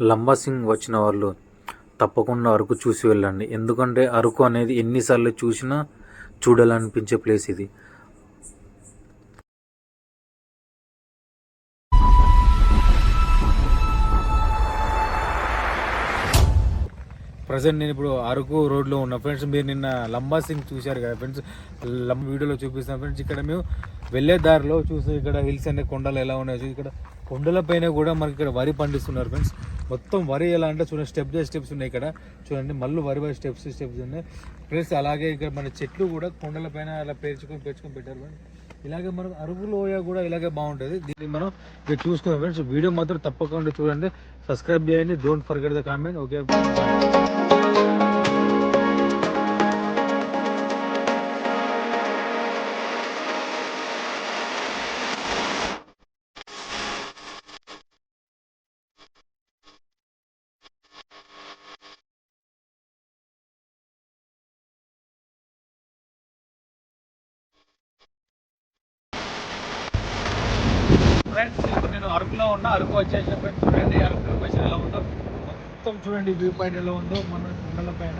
లంబాసింగ్ వచ్చిన వాళ్ళు తప్పకుండా అరకు చూసి వెళ్ళండి. ఎందుకంటే అరకు అనేది ఎన్నిసార్లు చూసినా చూడాలనిపించే ప్లేస్ ఇది. ప్రజెంట్ నేను ఇప్పుడు అరకు రోడ్లో ఉన్న ఫ్రెండ్స్ మీరు నిన్న లంబా సింగ్ చూశారు కదా ఫ్రెండ్స్ లం వీడియోలో చూపిస్తాను ఫ్రెండ్స్ ఇక్కడ మేము వెళ్ళే దారిలో చూసి ఇక్కడ హిల్స్ అనే కొండలు ఎలా ఉన్నాయో చూసి ఇక్కడ కొండలపైన కూడా మనకి ఇక్కడ వరి పండిస్తున్నారు ఫ్రెండ్స్. మొత్తం వరి ఎలా అంటే చూడండి స్టెప్ బై స్టెప్స్ ఉన్నాయి ఇక్కడ. చూడండి మళ్ళీ వరి బై స్టెప్స్ స్టెప్స్ ఉన్నాయి. ప్లస్ అలాగే ఇక్కడ మన చెట్లు కూడా కొండల పైన అలా పేర్చుకొని పేర్చుకొని పెట్టారు ఫ్రెండ్స్. ఇలాగే మనకు అరుగు లోయ కూడా ఇలాగే బాగుంటుంది. దీన్ని మనం ఇక్కడ చూసుకుందాం ఫ్రెండ్స్. వీడియో మాత్రం తప్పకుండా చూడండి. సబ్స్క్రైబ్ చేయండి. Don't forget the comment okay అరకులో అరకు వచ్చేసిన చూడండి అరకు లొకేషన్ ఎలా ఉందో. మొత్తం చూడండి వ్యూ పాయింట్ ఎలా ఉందో మన కొండల పైన.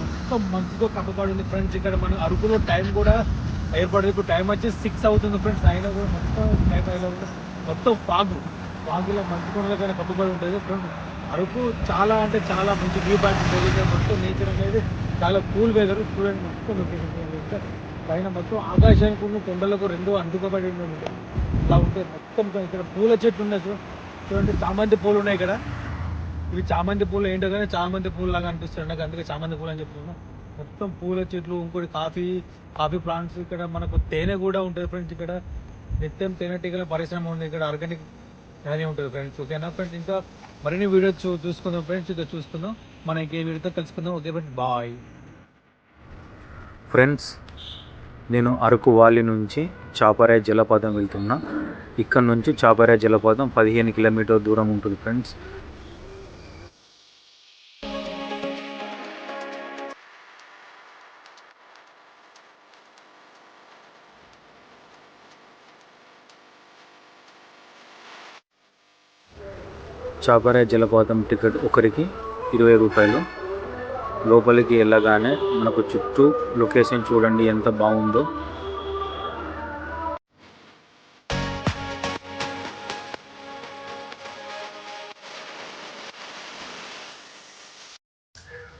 మొత్తం మంచుతో కప్పబడి ఉంది ఫ్రెండ్స్ ఇక్కడ మనం అరకులో టైం కూడా ఏర్పడదు ఇప్పుడు టైం వచ్చి సిక్స్ అవుతుంది ఫ్రెండ్స్ అయినా కూడా మొత్తం టైం అయినా కూడా మొత్తం ఫాగ్ ఫాగ్లో మంచు కొండల పైన కప్పబడి ఉంటుంది ఫ్రెండ్స్ అరకు చాలా అంటే చాలా మంచి వ్యూ పాయింట్ ఉంటుంది. ఇక్కడ మొత్తం నేచర్ అనేది చాలా కూల్ వెదర్ చూడండి మొత్తం లొకేషన్ పైన మొత్తం ఆకాశానికి కొండలకు రెండు అందుకోబడి ఉంటుంది అలా ఉంటాయి మొత్తం ఇక్కడ పూల చెట్లు ఉన్నాయి చూడండి చామంతి పూలు ఉన్నాయి ఇక్కడ. ఇవి చామంతి పూలు ఏంటో కానీ చామంతి పూలు లాగా అనిపిస్తుంది. నాకు అందుకే చామంతి పూలు అని చెప్తున్నాను మొత్తం పూల చెట్లు ఇంకోటి కాఫీ కాఫీ ప్లాంట్స్ ఇక్కడ మనకు తేనె కూడా ఉంటుంది ఫ్రెండ్స్ ఇక్కడ. నిత్యం తేనెటీగల పరిశ్రమ ఉంది ఇక్కడ. ఆర్గానిక్ కానీ ఉంటుంది ఫ్రెండ్స్. ఓకేనా ఫ్రెండ్స్? ఇంకా మరిన్ని వీడియోస్ చూ చూసుకుందాం ఫ్రెండ్స్. ఇక్కడ చూసుకుందాం మనం ఇంకే వీడియోతో కలుసుకుందాం. Okay friends? బాయ్. ఫ్రెండ్స్ నేను అరకు వాలి నుంచి చాపరాయ జలపాతం వెళ్తున్నా. ఇక్కడ నుంచి చాపరాయ జలపాతం పదిహేను కిలోమీటర్ దూరం ఉంటుంది ఫ్రెండ్స్. చాపరాయ జలపాతం టికెట్ ఒకరికి ఇరవై రూపాయలు. లోపలికి వెళ్ళగానే మనకు చుట్టూ లొకేషన్ చూడండి ఎంత బాగుందో.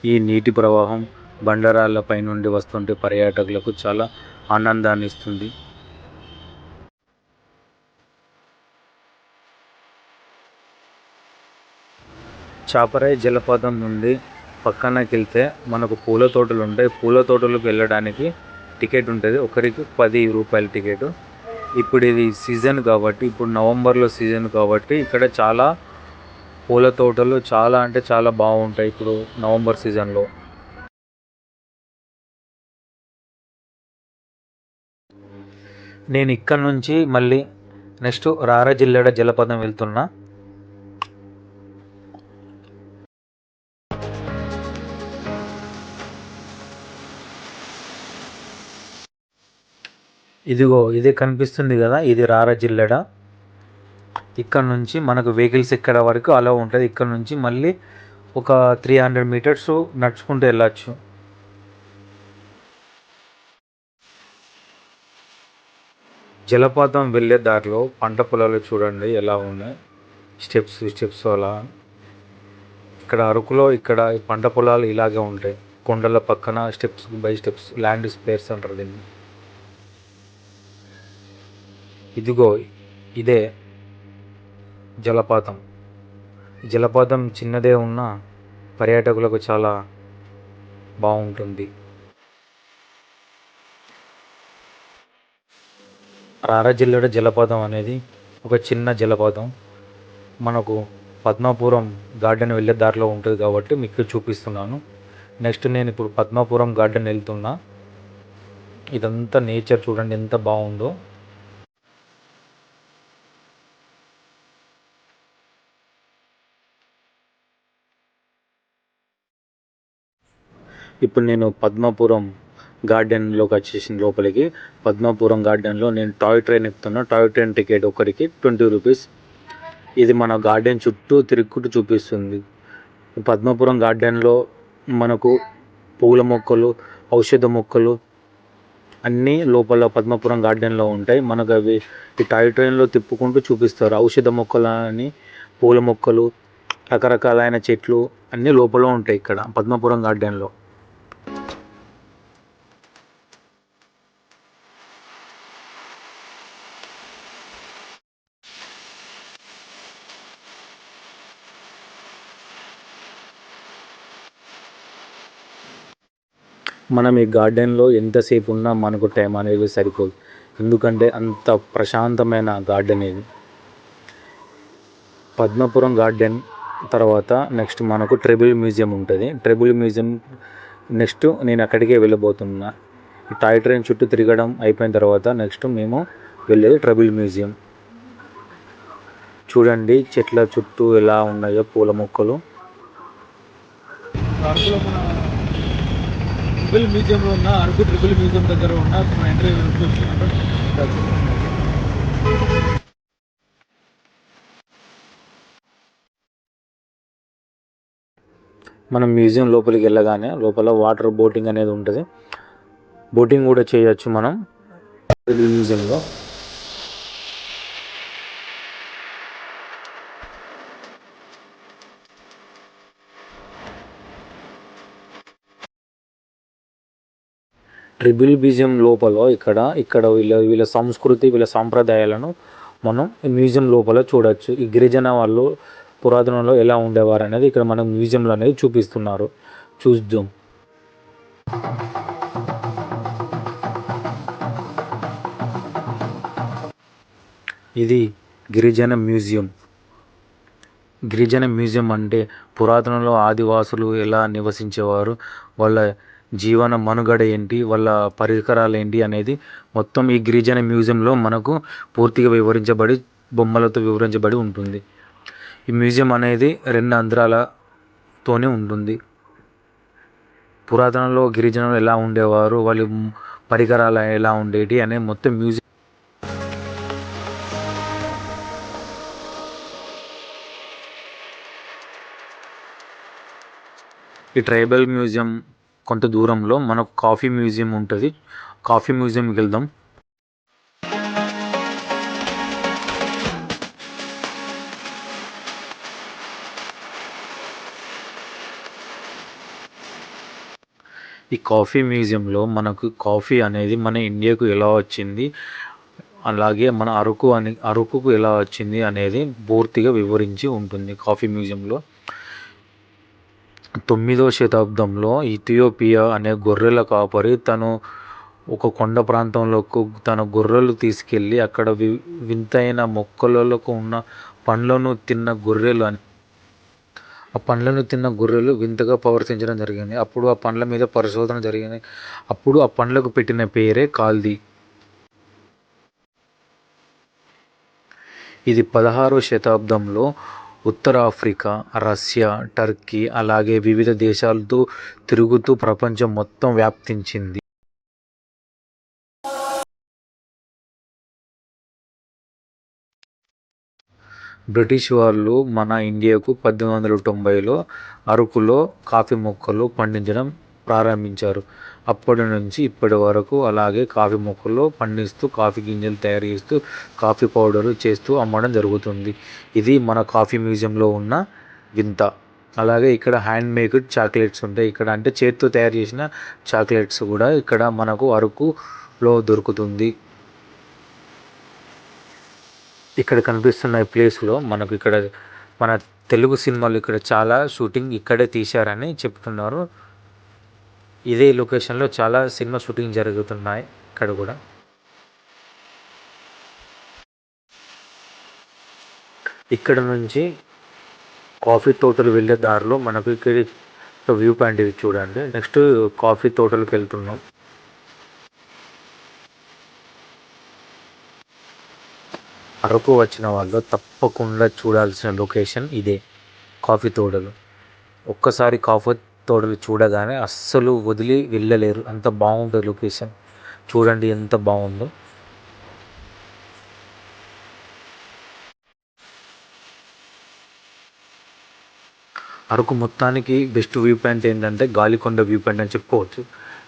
ఈ నీటి ప్రవాహం బండరాళ్ళపై నుండి వస్తుంటే పర్యాటకులకు చాలా ఆనందాన్ని ఇస్తుంది. చాపరాయి జలపాతం నుండి పక్కనకి వెళ్తే మనకు పూల తోటలు ఉంటాయి పూల తోటలకు వెళ్ళడానికి టికెట్ ఉంటుంది. ఒకరికి పది రూపాయల టికెట్. ఇప్పుడు ఇది సీజన్ కాబట్టి ఇప్పుడు నవంబర్లో సీజన్ కాబట్టి ఇక్కడ చాలా పూల తోటలు చాలా అంటే చాలా బాగుంటాయి ఇప్పుడు నవంబర్ సీజన్లో. నేను ఇక్కడ నుంచి మళ్ళీ నెక్స్ట్ రారాజిల్లా జలపాతం వెళ్తున్నా. ఇదిగో ఇది కనిపిస్తుంది కదా ఇది రారా జిల్లెడ. ఇక్కడ నుంచి మనకు వెహికల్స్ ఎక్కడ వరకు అలా ఉంటుంది ఇక్కడ నుంచి మళ్ళీ ఒక త్రీ హండ్రెడ్ మీటర్స్ నడుచుకుంటూ వెళ్ళచ్చు. జలపాతం వెళ్ళే దారిలో పంట పొలాలు చూడండి ఎలా ఉన్నాయి. స్టెప్స్ స్టెప్స్ అలా. ఇక్కడ అరకులో ఇక్కడ పంట పొలాలు ఇలాగే ఉంటాయి. కొండల పక్కన steps by steps land spares అంటారు దీన్ని. ఇదిగో ఇదే జలపాతం. జలపాతం చిన్నదే ఉన్నా పర్యాటకులకు చాలా బాగుంటుంది. రారా జిల్లాలో జలపాతం అనేది ఒక చిన్న జలపాతం. మనకు పద్మాపురం గార్డెన్ వెళ్ళే దారిలో ఉంటుంది కాబట్టి మీకు చూపిస్తున్నాను. నెక్స్ట్ నేను ఇప్పుడు పద్మాపురం గార్డెన్ వెళ్తున్నా. ఇదంతా నేచర్ చూడండి ఎంత బాగుందో. ఇప్పుడు నేను పద్మాపురం గార్డెన్లోకి వచ్చేసిన లోపలికి. పద్మాపురం గార్డెన్లో నేను టాయ్ ట్రైన్ ఎక్కుతున్నా. టాయ్ ట్రైన్ టికెట్ ఒకరికి ట్వంటీ రూపీస్. ఇది మన గార్డెన్ చుట్టూ తిరుగుకుంటూ చూపిస్తుంది. పద్మపురం గార్డెన్లో మనకు పూల మొక్కలు ఔషధ మొక్కలు అన్నీ లోపల పద్మపురం గార్డెన్లో ఉంటాయి. మనకు అవి ఈ టాయ్ ట్రైన్లో తిప్పుకుంటూ చూపిస్తారు. ఔషధ మొక్కలు అని పూల మొక్కలు రకరకాలైన చెట్లు అన్నీ లోపల ఉంటాయి ఇక్కడ పద్మపురం గార్డెన్లో. మనం ఈ గార్డెన్లో ఎంతసేపు ఉన్నా మనకు టైం అనేది సరిపోదు. ఎందుకంటే అంత ప్రశాంతమైన గార్డెన్ ఇది. పద్మపురం గార్డెన్ తర్వాత నెక్స్ట్ మనకు ట్రిబుల్ మ్యూజియం ఉంటుంది. ట్రిబుల్ మ్యూజియం నెక్స్ట్ నేను అక్కడికే వెళ్ళబోతున్నా. టాయ్ ట్రైన్ చుట్టూ తిరగడం అయిపోయిన తర్వాత నెక్స్ట్ మేము వెళ్ళేది ట్రిబుల్ మ్యూజియం. చూడండి చెట్ల చుట్టూ ఎలా ఉన్నాయో పూల మొక్కలు. ట్రిపుల్ మ్యూజియంలో ఉన్న అరకు ట్రిపుల్ మ్యూజియం దగ్గర ఉన్న మన ఎంట్రీ చూస్తున్నాడు మనం మ్యూజియం లోపలికి వెళ్ళగానే లోపల వాటర్ బోటింగ్ అనేది ఉంటుంది. బోటింగ్ కూడా చేయొచ్చు మనం. మ్యూజియంలో. ట్రిబుల్ మ్యూజియం లోపల ఇక్కడ ఇక్కడ వీళ్ళ వీళ్ళ సంస్కృతి వీళ్ళ సాంప్రదాయాలను మనం మ్యూజియం లోపల చూడవచ్చు ఈ గిరిజన వాళ్ళు పురాతనంలో ఎలా ఉండేవారు అనేది ఇక్కడ మనం మ్యూజియంలో అనేది చూపిస్తున్నారు. చూద్దాం. ఇది గిరిజన మ్యూజియం. గిరిజన మ్యూజియం అంటే పురాతనంలో ఆదివాసులు ఎలా నివసించేవారు వాళ్ళ జీవన మనుగడ ఏంటి వాళ్ళ పరికరాలు ఏంటి అనేది మొత్తం ఈ గిరిజన మ్యూజియంలో మనకు పూర్తిగా వివరించబడి బొమ్మలతో వివరించబడి ఉంటుంది. ఈ మ్యూజియం అనేది రెండు అంధ్రాలతోనే ఉంటుంది. పురాతనంలో గిరిజనులు ఎలా ఉండేవారు వాళ్ళు పరికరాలు ఎలా ఉండేటి అనే మొత్తం మ్యూజియం ఈ ట్రైబల్ మ్యూజియం కొంత దూరంలో మనకు కాఫీ మ్యూజియం ఉంటుంది. కాఫీ మ్యూజియంకి వెళ్దాం. ఈ కాఫీ మ్యూజియంలో మనకు కాఫీ అనేది మన ఇండియాకు ఎలా వచ్చింది అలాగే మన అరకు అని అరకుకు ఎలా వచ్చింది అనేది పూర్తిగా వివరించి ఉంటుంది కాఫీ మ్యూజియంలో. తొమ్మిదవ శతాబ్దంలో ఇథియోపియా అనే గొర్రెల కాపరి తను ఒక కొండ ప్రాంతంలోకి తన గొర్రెలు తీసుకెళ్ళి అక్కడ వి వింతైన మొక్కలలో ఉన్న పండ్లను తిన్న గొర్రెలు అని. ఆ పండ్లను తిన్న గొర్రెలు వింతగా ప్రవర్తించడం జరిగింది. అప్పుడు ఆ పండ్ల మీద పరిశోధన జరిగింది. అప్పుడు ఆ పండ్లకు పెట్టిన పేరే కాల్ది. ఇది పదహారవ శతాబ్దంలో ఉత్తర ఆఫ్రికా రష్యా టర్కీ అలాగే వివిధ దేశాలతో తిరుగుతూ ప్రపంచం మొత్తం వ్యాప్తించింది. బ్రిటిష్ వాళ్ళు మన ఇండియాకు పద్దెనిమిది వందల తొంభైలో అరకులో కాఫీ మొక్కలు పండించడం ప్రారంభించారు. అప్పటి నుంచి ఇప్పటి వరకు అలాగే కాఫీ మొక్కలు పండిస్తూ కాఫీ గింజలు తయారు చేస్తూ కాఫీ పౌడర్ చేస్తూ అమ్మడం జరుగుతుంది. ఇది మన కాఫీ మ్యూజియంలో ఉన్న వింత. అలాగే ఇక్కడ హ్యాండ్ మేక్డ్ చాక్లెట్స్ ఉంటాయి. ఇక్కడ అంటే చేతితో తయారు చేసిన చాక్లెట్స్ కూడా ఇక్కడ మనకు అరకులో దొరుకుతుంది. ఇక్కడ కనిపిస్తున్న ఈ ప్లేస్లో మనకు ఇక్కడ మన తెలుగు సినిమాలు ఇక్కడ చాలా షూటింగ్ ఇక్కడే తీశారని చెప్తున్నారు. ఇదే లొకేషన్లో చాలా సినిమా షూటింగ్ జరుగుతున్నాయి ఇక్కడ కూడా. ఇక్కడ నుంచి కాఫీ తోటలు వెళ్ళే దారిలో మనకు ఇక్కడ వ్యూ పాయింట్ ఇవి చూడండి. నెక్స్ట్ కాఫీ తోటలకు వెళ్తున్నాం. అరకు వచ్చిన వాళ్ళు తప్పకుండా చూడాల్సిన లొకేషన్ ఇదే కాఫీ తోటలు. ఒక్కసారి కాఫీ తోటలు చూడగానే అస్సలు వదిలి వెళ్ళలేరు. అంత బాగుంది లొకేషన్. చూడండి ఎంత బాగుందో. అరకు మొత్తానికి బెస్ట్ వ్యూ పాయింట్ ఏంటంటే గాలికొండ వ్యూ పాయింట్ అని చెప్పుకోవచ్చు.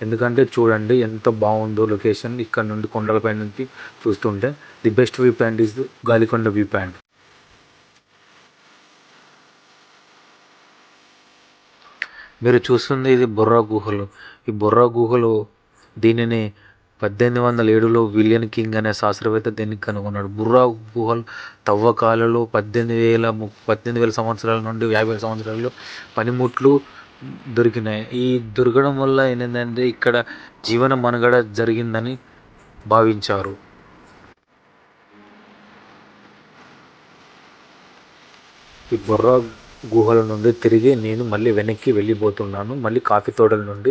ఎందుకంటే చూడండి ఎంత బాగుందో లొకేషన్ ఇక్కడ నుండి కొండలపై నుంచి చూస్తుంటే. The best view point is Galikonda view point. మీరు చూస్తుంది ఇది బొర్రా గుహలు. ఈ బొర్రా గుహలు దీనిని పద్దెనిమిది వందల ఏడులో విలియన్ కింగ్ అనే శాస్త్రవేత్త దీన్ని కనుగొన్నాడు. బుర్రా గుహలు తవ్వకాలలో పద్దెనిమిది వేల ము పద్దెనిమిది వేల సంవత్సరాల నుండి యాభై వేల సంవత్సరాల్లో పనిముట్లు దొరికినాయి. ఈ దొరకడం వల్ల ఏంటంటే ఇక్కడ జీవన మనుగడ జరిగిందని భావించారు. ఈ బొర్రా గుహల నుండి తిరిగి నేను మళ్ళీ వెనక్కి వెళ్ళిపోతున్నాను. మళ్ళీ కాఫీ తోటల నుండి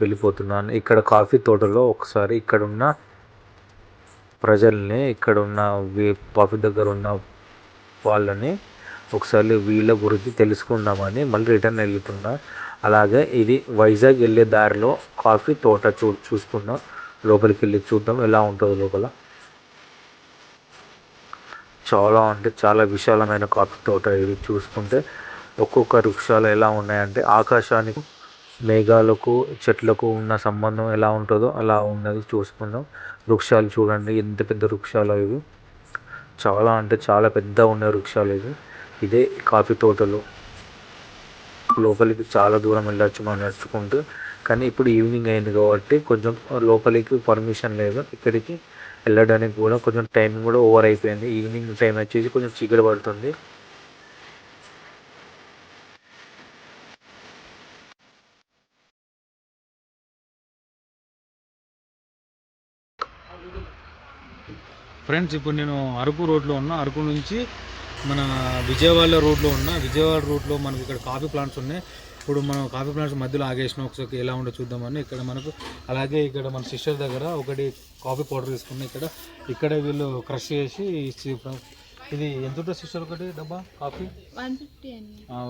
వెళ్ళిపోతున్నాను. ఇక్కడ కాఫీ తోటలో ఒకసారి ఇక్కడ ఉన్న ప్రజల్ని ఇక్కడ ఉన్న వీ- కాఫీ దగ్గర ఉన్న వాళ్ళని ఒకసారి వీళ్ళ గురించి తెలుసుకుందామని మళ్ళీ రిటర్న్ వెళ్తున్నా. అలాగే ఇది వైజాగ్ వెళ్ళే దారిలో కాఫీ తోట చూ చూసుకుందాం లోపలికి వెళ్ళి చూద్దాం ఎలా ఉంటుందో లోపల. చాలా అంటే చాలా విశాలమైన కాఫీ తోట ఇది చూసుకుంటే. ఒక్కొక్క వృక్షాలు ఎలా ఉన్నాయంటే ఆకాశానికి మేఘాలకు చెట్లకు ఉన్న సంబంధం ఎలా ఉంటుందో అలా ఉన్నది చూసుకుందాం. వృక్షాలు చూడండి ఎంత పెద్ద వృక్షాలు ఇవి చాలా అంటే చాలా పెద్ద ఉన్న వృక్షాలు ఇవి. ఇదే కాఫీ తోటలు. లోపలికి చాలా దూరం వెళ్ళొచ్చు మనం నడుచుకుంటూ. కానీ ఇప్పుడు ఈవినింగ్ అయింది కాబట్టి కొంచెం లోపలికి పర్మిషన్ లేదు. ఇక్కడికి వెళ్ళడానికి కూడా కొంచెం టైం కూడా ఓవర్ అయిపోయింది. ఈవినింగ్ టైం వచ్చేసి కొంచెం చీకటి పడుతుంది. ఫ్రెండ్స్ ఇప్పుడు నేను అరకు రోడ్లో ఉన్నా. అరకు నుంచి మన విజయవాడ రోడ్లో ఉన్నా. విజయవాడ రోడ్లో మనకి ఇక్కడ కాఫీ ప్లాంట్స్ ఉన్నాయి. ఇప్పుడు మనం కాఫీ ప్లాంట్స్ మధ్యలో ఆగేసిన ఒకసారి ఎలా ఉందో చూద్దామని ఇక్కడ మనకు అలాగే ఇక్కడ మన సిస్టర్ దగ్గర ఒకటి కాఫీ పౌడర్ తీసుకున్నాం ఇక్కడ ఇక్కడ వీళ్ళు క్రష్ చేసి ఇది ఎంత ఉంటుంది సిస్టర్ ఒకటి డబ్బా? Coffee? One fifty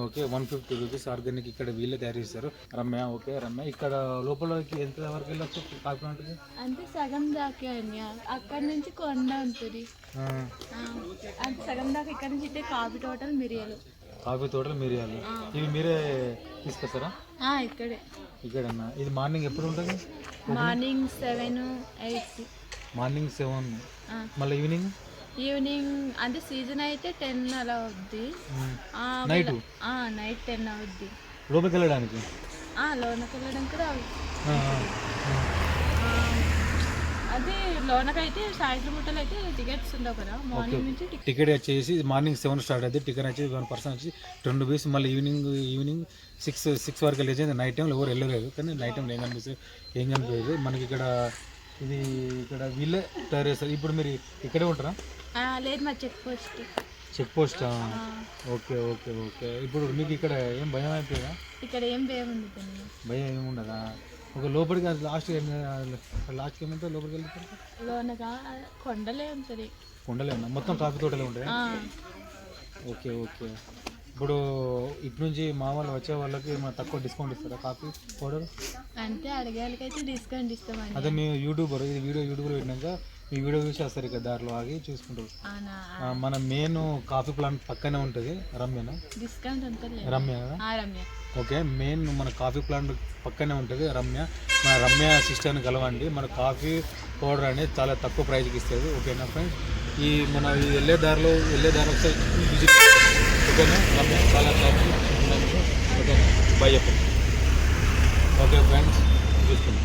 okay one fifty rupees organic ఇక్కడ వీళ్ళే తయారు చేస్తారు రమ్య ఓకే రమ్య. ఇక్కడ లోపలకి ఎంత వరకు వెళ్ళొచ్చు కాఫీ ప్లాంట్కి? అంటే సగం దాకా అండి. అక్కడ నుంచి కొండ ఉంటుంది. సగం దాకా ఇక్కడ నుంచి కాఫీ టోటల్ మిరియాలు. కాఫీ తోటలు మిరియాలు ఇవి మీరే తీసుకొస్తారా? ఇక్కడే. ఇక్కడన్నా ఇది మార్నింగ్ ఎప్పుడు ఉంటుంది? Morning seven eight. Morning seven. మళ్ళీ ఈవినింగ్? ఈవినింగ్ అంటే సీజన్ అయితే టెన్ అలా అవుద్ది. నైట్? నైట్ టెన్ అవుద్ది. లోపలికి వెళ్ళడానికి? ఆ, లోనకి వెళ్ళడం కూడా అదే లోనకైతే సాయంత్రం పూటలు అయితే టికెట్స్ ఉండవు కదా. మార్నింగ్ నుంచి టికెట్. వచ్చేసి మార్నింగ్ సెవెన్ స్టార్ట్ అయితే టికెట్ వచ్చేసి వన్ పర్సన్ వచ్చి టెన్ రూపీస్ మళ్ళీ ఈవినింగ్ ఈవినింగ్ సిక్స్ సిక్స్ వరకు వెళ్ళేది నైట్ టైంలో ఎవరు వెళ్ళలేదు. కానీ నైట్ టైంలో ఏం కనిపిస్తుంది? ఏం కనిపించదు మనకి ఇక్కడ ఇది ఇక్కడ వీళ్ళే తయారు చేస్తారు ఇప్పుడు మీరు ఇక్కడే ఉంటారా? లేదు మా check post. Check post? Okay okay okay. ఇప్పుడు మీకు ఇక్కడ ఏం భయం అయిపోయిందా? ఇక్కడ ఏం భయం ఉండదండి భయం ఏమి ఉండదా? ఒక లోపలికి లాస్ట్ లాస్ట్కి ఏమంటే లోపలికి లోనగా కొండలే ఉంటుంది. ఉన్నా మొత్తం కాఫీ తోటలే ఉంటాయి? Okay okay. ఇప్పుడు ఇటు నుంచి మా వాళ్ళు వచ్చే వాళ్ళకి తక్కువ డిస్కౌంట్ ఇస్తారా కాఫీ పౌడర్? అంటే అడిగే వాళ్ళకైతే డిస్కౌంట్ ఇస్తామండి. అదే మీ యూట్యూబర్ ఇది వీడియో యూట్యూబ్లో పెట్టినాక మీ వీడియో చూసి వస్తారు ఇక దారిలో ఆగి చూసుకుంటారు మన మెయిన్ కాఫీ ప్లాంట్ పక్కనే ఉంటుంది. రమ్యనా? డిస్కౌంట్ రమ్య ఓకే మెయిన్ మన కాఫీ ప్లాంట్ పక్కనే ఉంటుంది రమ్య. మన రమ్య సిస్టర్ని కలవండి. మన కాఫీ పౌడర్ అనేది చాలా తక్కువ ప్రైస్కి ఇస్తుంది. ఓకేనా ఫ్రెండ్స్ ఈ మన ఈ వెళ్ళే దారిలో వెళ్ళే దారి ఒకసారి విజిట్ ఓకేనా? రమ్య చాలా ఓకేనా? బై చెప్పండి. ఓకే ఫ్రెండ్స్ చూసుకుందాం.